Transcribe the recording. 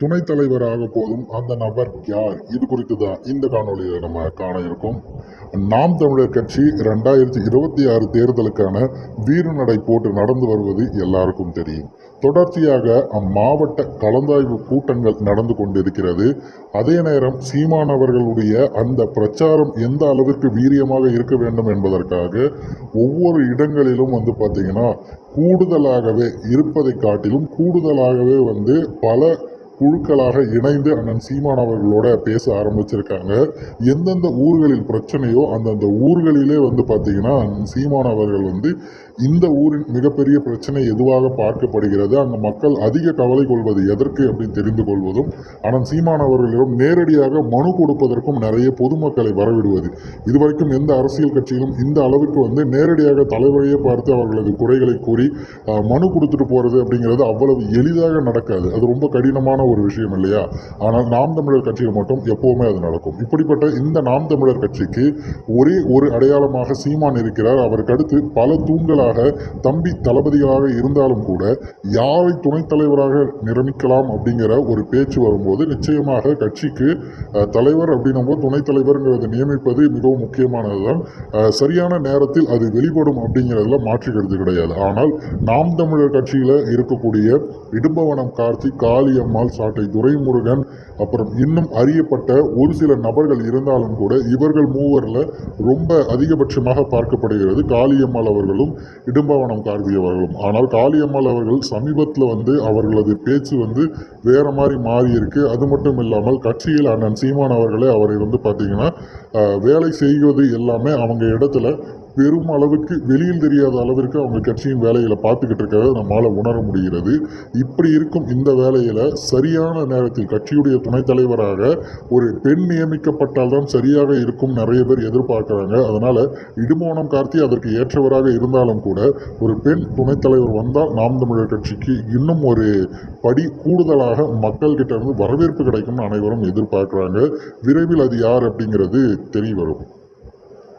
துணைத் தலைவராக போதும் அந்த நபர் யார்? இது குறித்து தான் இந்த காணொலியில் நம்ம காண இருக்கோம். நாம் தமிழர் கட்சி ரெண்டாயிரத்தி இருபத்தி ஆறு தேர்தலுக்கான வீரநடை போட்டு நடந்து வருவது எல்லாருக்கும் தெரியும். தொடர்ச்சியாக அம்மாவட்ட கலந்தாய்வு கூட்டங்கள் நடந்து கொண்டிருக்கிறது. அதே நேரம் சீமான் அவர்களுடைய அந்த பிரச்சாரம் எந்த அளவிற்கு வீரியமாக இருக்க வேண்டும் என்பதற்காக ஒவ்வொரு இடங்களிலும் வந்து பார்த்திங்கன்னா கூடுதலாகவே இருப்பதை காட்டிலும் கூடுதலாகவே வந்து பல குழுக்களாக இணைந்து அண்ணன் சீமான் அவர்களோட பேச ஆரம்பிச்சிருக்காங்க. எந்தெந்த ஊர்களில் பிரச்சனையோ அந்தந்த ஊர்களிலே வந்து பார்த்திங்கன்னா சீமான் அவர்கள் வந்து இந்த ஊரின் மிகப்பெரிய பிரச்சனை எதுவாக பார்க்கப்படுகிறது? அந்த மக்கள் அதிக கவலை கொள்வது எதற்கு அப்படின்னு தெரிந்து கொள்வதும் ஆனால் சீமான் அவர்களிடம் நேரடியாக மனு கொடுப்பதற்கும் நிறைய பொதுமக்களை வரவிடுவது. இதுவரைக்கும் எந்த அரசியல் கட்சியிலும் இந்த அளவுக்கு வந்து நேரடியாக தலைவரையே பார்த்து அவர்களது குறைகளை கூறி மனு கொடுத்துட்டு போகிறது அப்படிங்கிறது அவ்வளவு எளிதாக நடக்காது. அது ரொம்ப கடினமான ஒரு விஷயம் இல்லையா? ஆனால் நாம் தமிழர் கட்சியில் மட்டும் எப்போவுமே அது நடக்கும். இப்படிப்பட்ட இந்த நாம் தமிழர் கட்சிக்கு ஒரே ஒரு அடையாளமாக சீமான் இருக்கிறார். அவருக்கு அடுத்து பல தலைவராக தம்பி தளபதிகளாக இருந்தாலும் கூட யாரை துணைத் தலைவராக நிரமிக்கலாம் அப்படிங்கிற ஒரு பேச்சு வரும்போது நிச்சயமாக கட்சிக்கு தலைவர் அப்படின்னும் போது துணைத் தலைவருங்கிறத நியமிப்பது மிகவும் முக்கியமானது தான் சரியான நேரத்தில் அது வெளிப்படும் அப்படிங்கிறதுல மாற்று கருத்து கிடையாது. ஆனால் நாம் தமிழர் கட்சியில் இருக்கக்கூடிய இடும்பவனம் கார்த்தி காளியம்மாள் சாட்டை துரைமுருகன் அப்புறம் இன்னும் அறியப்பட்ட ஒரு சில நபர்கள் இருந்தாலும் கூட இவர்கள் மூவரில் ரொம்ப அதிகபட்சமாக பார்க்கப்படுகிறது காளியம்மாள் அவர்களும் இடும்பவனம் கார்த்தியவர்களும் ஆனால் காளியம்மாள் அவர்கள் சமீபத்தில் வந்து அவர்களது பேச்சு வந்து வேற மாதிரி மாறி இருக்கு. அது மட்டும் இல்லாமல் கட்சியில் அண்ணன் சீமான் அவர்களே அவரை வந்து பார்த்திங்கன்னா வேலை செய்வது எல்லாமே அவங்க இடத்துல பெரும் அளவுக்கு வெளியில் தெரியாத அளவிற்கு அவங்க கட்சியின் வேலைகளை பார்த்துக்கிட்டு இருக்கிறத நம்மால் உணர முடிகிறது. இப்படி இருக்கும் இந்த வேலையில் சரியான நேரத்தில் கட்சியுடைய துணைத் தலைவராக ஒரு பெண் நியமிக்கப்பட்டால் தான் சரியாக இருக்கும் நிறைய பேர் எதிர்பார்க்குறாங்க. அதனால் இடுமோனம் கார்த்தி அதற்கு ஏற்றவராக இருந்தாலும் கூட ஒரு பெண் துணைத் தலைவர் வந்தால் நாம் தமிழர் கட்சிக்கு இன்னும் ஒரு படி கூடுதலாக மக்கள்கிட்ட இருந்து வரவேற்பு கிடைக்கும்னு அனைவரும் எதிர்பார்க்குறாங்க. விரைவில் அது யார் அப்படிங்கிறது தெரிய வரும்.